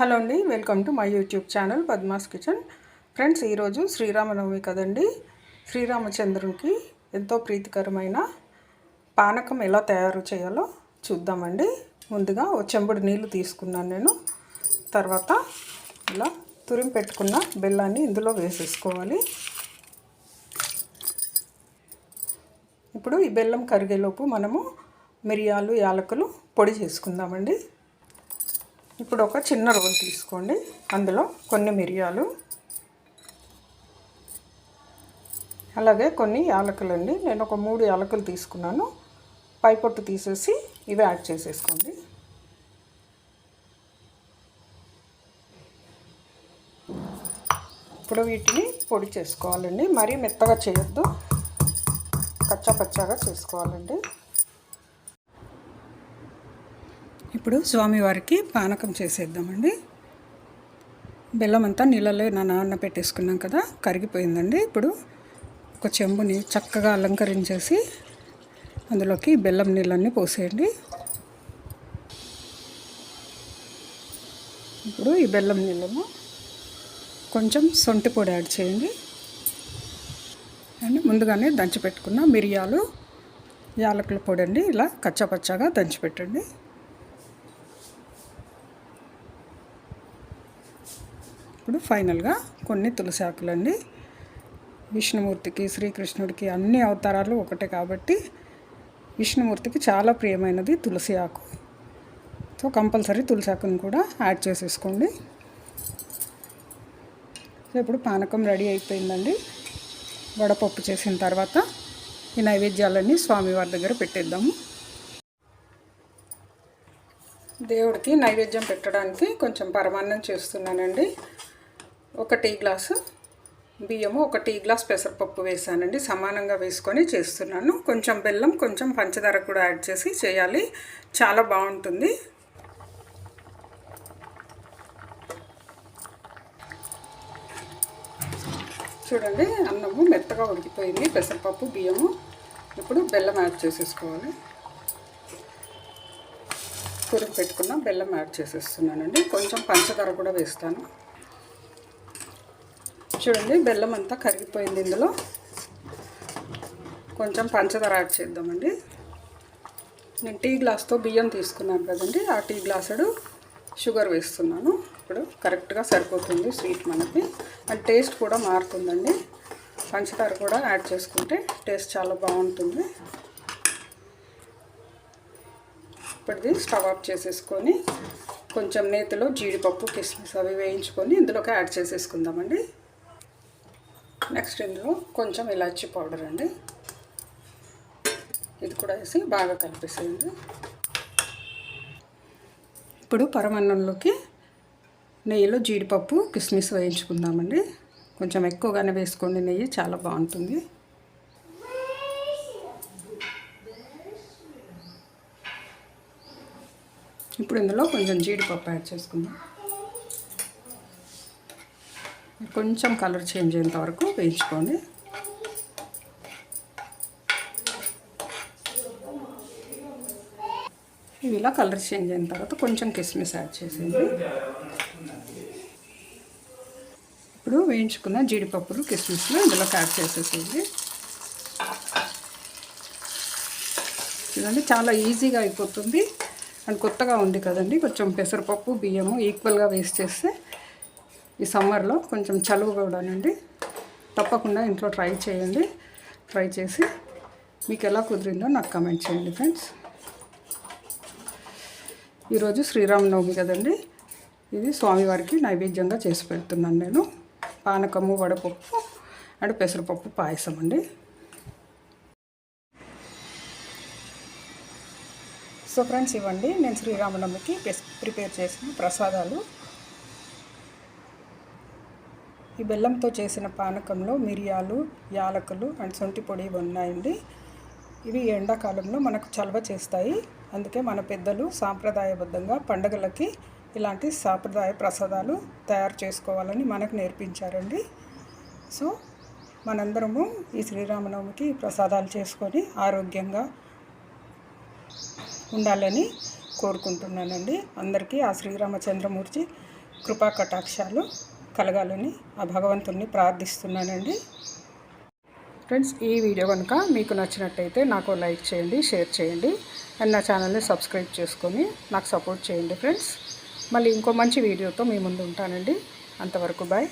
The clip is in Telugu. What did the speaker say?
హలో అండి welcome to my YouTube channel Padma's kitchen. Friends ఈరోజు శ్రీరామనవమి కదండి. శ్రీరామచంద్రునికి ఎంతో ప్రీతికరమైన పానకం ఎలా తయారు చేయాలో చూద్దామండి. ముందుగా ఓ చెంబుడు నీళ్ళు తీసుకున్నాను నేను. తర్వాత ఇలా తురిమి పెట్టుకున్న బెల్లాన్ని ఇందులో వేసేసుకోవాలి. ఇప్పుడు ఈ బెల్లం కరిగేలోపు మనము మిరియాలు యాలకులు పొడి చేసుకుందామండి. ఇప్పుడు ఒక చిన్న రోల్ తీసుకోండి. అందులో కొన్ని మిరియాలు అలాగే కొన్ని యాలకులు అండి నేను ఒక మూడు యాలకులు తీసుకున్నాను. పై పొట్టు తీసేసి ఇవి యాడ్ చేసేసుకోండి. ఇప్పుడు వీటిని పొడి చేసుకోవాలండి. మరీ మెత్తగా చేయొద్దు. కచ్చా పచ్చాగా చేసుకోవాలండి. ఇప్పుడు స్వామివారికి పానకం చేసేద్దామండి. బెల్లం అంతా నీళ్ళలో నా నాన్న పెట్టేసుకున్నాం కదా కరిగిపోయిందండి. ఇప్పుడు ఒక చెంబుని చక్కగా అలంకరించేసి అందులోకి బెల్లం నీళ్ళన్నీ పోసేయండి. ఇప్పుడు ఈ బెల్లం నీళ్ళను కొంచెం సొంటి పొడి యాడ్ చేయండి. అండ్ ముందుగానే దంచిపెట్టుకున్న మిరియాలు యాలకుల పొడి అండి ఇలా కచ్చాపచ్చాగా దంచిపెట్టండి ఇప్పుడు ఫైనల్గా కొన్ని తులసి ఆకులండి విష్ణుమూర్తికి శ్రీకృష్ణుడికి అన్ని అవతారాలు ఒకటే కాబట్టి విష్ణుమూర్తికి చాలా ప్రియమైనది తులసి ఆకు. సో కంపల్సరీ తులసి ఆకుని కూడా యాడ్ చేసేసుకోండి. సో ఇప్పుడు పానకం రెడీ అయిపోయిందండి. వడపప్పు చేసిన తర్వాత ఈ నైవేద్యాలన్నీ స్వామివారి దగ్గర పెట్టేద్దాము. దేవుడికి నైవేద్యం పెట్టడానికి కొంచెం పరమాన్నం చేస్తున్నానండి. ఒక టీ గ్లాసు బియ్యము ఒక టీ గ్లాస్ పెసరపప్పు వేసానండి. సమానంగా వేసుకొని చేస్తున్నాను. కొంచెం బెల్లం కొంచెం పంచదార కూడా యాడ్ చేసి చేయాలి. చాలా బాగుంటుంది. చూడండి అన్నము మెత్తగా ఉడికిపోయింది. పెసరపప్పు బియ్యము. ఇప్పుడు బెల్లం యాడ్ చేసేసుకోవాలి. కురికి పెట్టుకున్న బెల్లం యాడ్ చేసేస్తున్నానండి. కొంచెం పంచదార కూడా వేస్తాను. చూడండి బెల్లం అంతా కరిగిపోయింది ఇందులో. కొంచెం పంచదార యాడ్ చేద్దామండి. నేను టీ గ్లాస్తో బియ్యం తీసుకున్నాను కదండి ఆ టీ గ్లాసుడు షుగర్ వేస్తున్నాను. ఇప్పుడు కరెక్ట్గా సరిపోతుంది స్వీట్ మనకి. అండ్ టేస్ట్ కూడా మారుతుందండి. పంచదార కూడా యాడ్ చేసుకుంటే టేస్ట్ చాలా బాగుంటుంది. ఇప్పటిది స్టవ్ ఆఫ్ చేసేసుకొని కొంచెం నేతిలో జీడిపప్పు కిస్మిస్ అవి వేయించుకొని ఇందులోకి యాడ్ చేసేసుకుందామండి. నెక్స్ట్ ఇందులో కొంచెం ఇలాచి పౌడర్ అండి. ఇది కూడా వేసి బాగా కలిపేసేయండి. ఇప్పుడు పరమన్నంలోకి నెయ్యిలో జీడిపప్పు కిస్మిస్ వేయించుకుందామండి. కొంచెం ఎక్కువగానే వేసుకోండి నెయ్యి చాలా బాగుంటుంది. ఇప్పుడు ఇందులో కొంచెం జీడిపప్పు యాడ్ చేసుకుందాం. కొంచెం కలర్ చేంజ్ అయ్యేంత వరకు వేయించుకోండి ఇవి ఇలా కలర్ చేంజ్ అయిన తర్వాత కొంచెం కిస్మిస్ యాడ్ చేసేయండి. ఇప్పుడు వేయించుకున్న జీడిపప్పులు కిస్మిస్లు ఇందులోకి యాడ్ చేసేసేయండి. చూడండి చాలా ఈజీగా అయిపోతుంది. అండ్ కొత్తగా ఉంది కదండి కొంచెం పెసరపప్పు బియ్యము ఈక్వల్గా వేస్ట్ చేస్తే ఈ సమ్మర్లో కొంచెం చలువ కూడానండి. తప్పకుండా ఇంట్లో ట్రై చేయండి. ట్రై చేసి మీకు ఎలా కుదిరిందో నాకు కమెంట్ చేయండి ఫ్రెండ్స్. ఈరోజు శ్రీరామనవమి కదండి. ఇది స్వామివారికి నైవేద్యంగా చేసి పెడుతున్నాను నేను. పానకము వడపప్పు అండ్ పెసరపప్పు పాయసం అండి. సో ఫ్రెండ్స్ ఇవ్వండి. నేను శ్రీరామనవమికి ప్రిపేర్ చేసిన ప్రసాదాలు. ఈ బెల్లంతో చేసిన పానకంలో మిరియాలు యాలకులు అండ్ సొంటి పొడి ఉన్నాయండి. ఇవి ఎండాకాలంలో మనకు చలవ చేస్తాయి. అందుకే మన పెద్దలు సాంప్రదాయబద్ధంగా పండగలకి ఇలాంటి సాంప్రదాయ ప్రసాదాలు తయారు చేసుకోవాలని మనకు నేర్పించారండి. సో మనందరము ఈ శ్రీరామనవమికి ప్రసాదాలు చేసుకొని ఆరోగ్యంగా ఉండాలని కోరుకుంటున్నానండి. అందరికీ ఆ శ్రీరామచంద్రమూర్తి కృపా కటాక్షాలు కలగాలని ఆ భగవంతుణ్ణి ప్రార్థిస్తున్నానండి. ఫ్రెండ్స్ ఈ వీడియో కనుక మీకు నచ్చినట్టయితే నాకు లైక్ చేయండి షేర్ చేయండి అండ్ నా ఛానల్ని సబ్స్క్రైబ్ చేసుకొని నాకు సపోర్ట్ చేయండి ఫ్రెండ్స్. మళ్ళీ ఇంకో మంచి వీడియోతో మీ ముందు ఉంటానండి. అంతవరకు బాయ్.